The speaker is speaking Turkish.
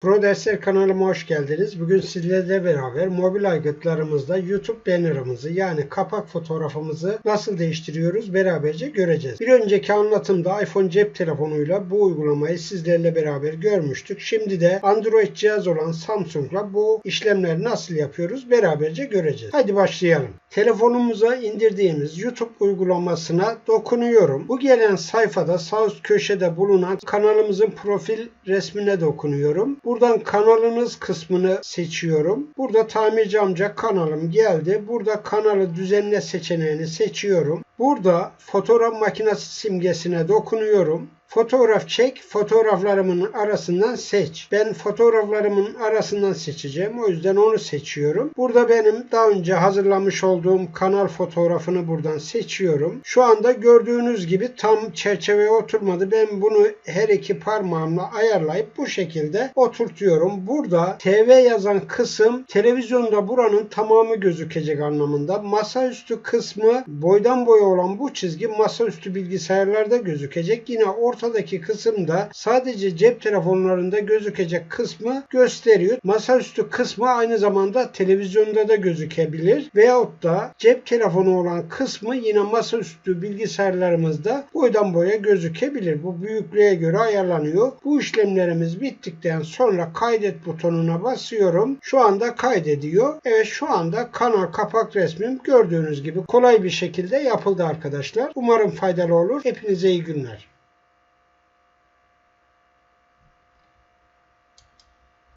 Pro Dersler kanalıma hoş geldiniz. Bugün sizlerle beraber mobil aygıtlarımızda YouTube bannerımızı yani kapak fotoğrafımızı nasıl değiştiriyoruz beraberce göreceğiz. Bir önceki anlatımda iPhone cep telefonuyla bu uygulamayı sizlerle beraber görmüştük. Şimdi de Android cihaz olan Samsung'la bu işlemleri nasıl yapıyoruz beraberce göreceğiz. Hadi başlayalım. Telefonumuza indirdiğimiz YouTube uygulamasına dokunuyorum. Bu gelen sayfada sağ üst köşede bulunan kanalımızın profil resmine dokunuyorum. Buradan kanalınız kısmını seçiyorum. Burada tamirci amca kanalım geldi. Burada kanalı düzenle seçeneğini seçiyorum. Burada fotoğraf makinesi simgesine dokunuyorum. Fotoğraf çek, fotoğraflarımın arasından seç. Ben fotoğraflarımın arasından seçeceğim. O yüzden onu seçiyorum. Burada benim daha önce hazırlamış olduğum kanal fotoğrafını buradan seçiyorum. Şu anda gördüğünüz gibi tam çerçeveye oturmadı. Ben bunu her iki parmağımla ayarlayıp bu şekilde oturtuyorum. Burada TV yazan kısım televizyonda buranın tamamı gözükecek anlamında. Masaüstü kısmı boydan boya olan bu çizgi masaüstü bilgisayarlarda gözükecek. Yine orta ortadaki kısımda sadece cep telefonlarında gözükecek kısmı gösteriyor. Masaüstü kısmı aynı zamanda televizyonda da gözükebilir. Veyahut da cep telefonu olan kısmı yine masaüstü bilgisayarlarımızda boydan boya gözükebilir. Bu büyüklüğe göre ayarlanıyor. Bu işlemlerimiz bittikten sonra kaydet butonuna basıyorum. Şu anda kaydediyor. Evet şu anda kanal kapak resmim gördüğünüz gibi kolay bir şekilde yapıldı arkadaşlar. Umarım faydalı olur. Hepinize iyi günler.